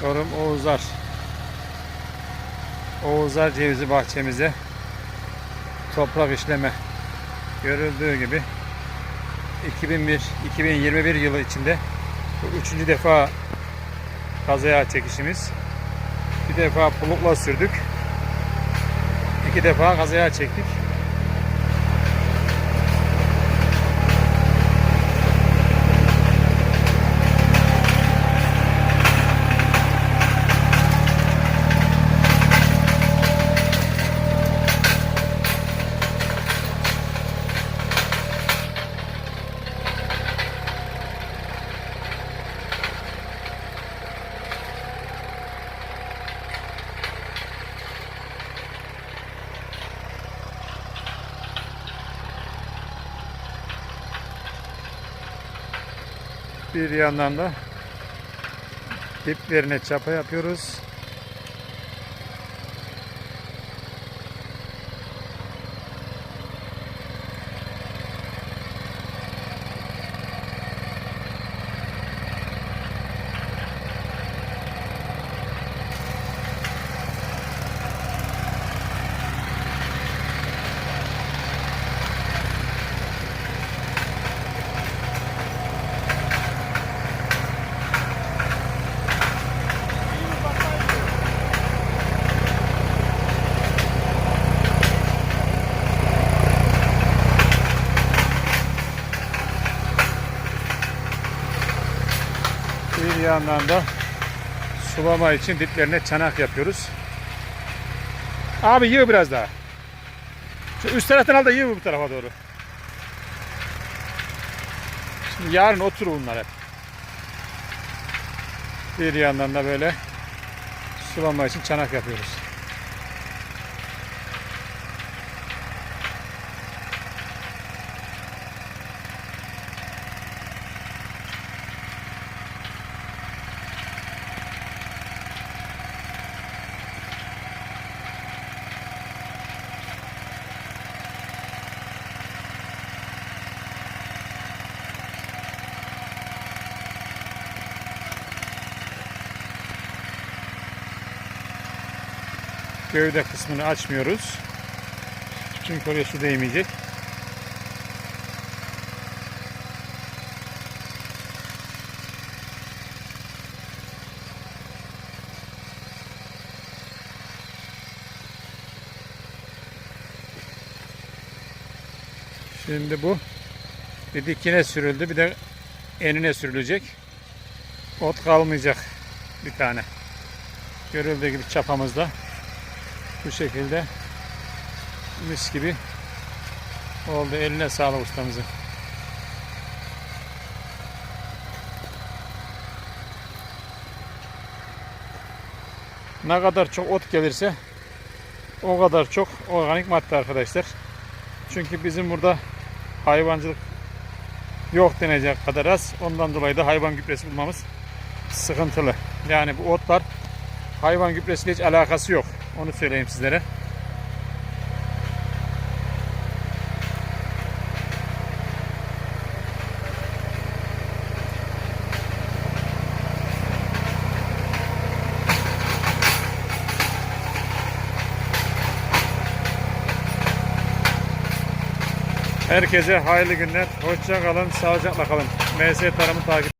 Çorum Oğuzlar. Oğuzlar cevizi bahçemize toprak işleme görüldüğü gibi 2001-2021 yılı içinde bu üçüncü defa kazaya çekişimiz. Bir defa pulukla sürdük. İki defa kazaya çektik. Bir yandan da diplerine çapa yapıyoruz. Bir yandan da sulama için diplerine çanak yapıyoruz. Abi yığ biraz daha. Şu üst taraftan al da yığ bu tarafa doğru. Şimdi yarın otur bunlar hep. Bir yandan da böyle sulama için çanak yapıyoruz. Gövde kısmını açmıyoruz. Çünkü oraya su değmeyecek. Şimdi bu bir dikine sürüldü bir de enine sürülecek. Ot kalmayacak bir tane. Görüldüğü gibi çapamızda bu şekilde mis gibi oldu. Eline sağlık ustamızın. Ne kadar çok ot gelirse o kadar çok organik madde arkadaşlar. Çünkü bizim burada hayvancılık yok denecek kadar az. Ondan dolayı da hayvan gübresi bulmamız sıkıntılı. Yani bu otlar hayvan gübresiyle hiç alakası yok. Onu söyleyeyim sizlere. Herkese hayırlı günler. Hoşça kalın, sağlıcakla kalın. MS Tarım'ı takip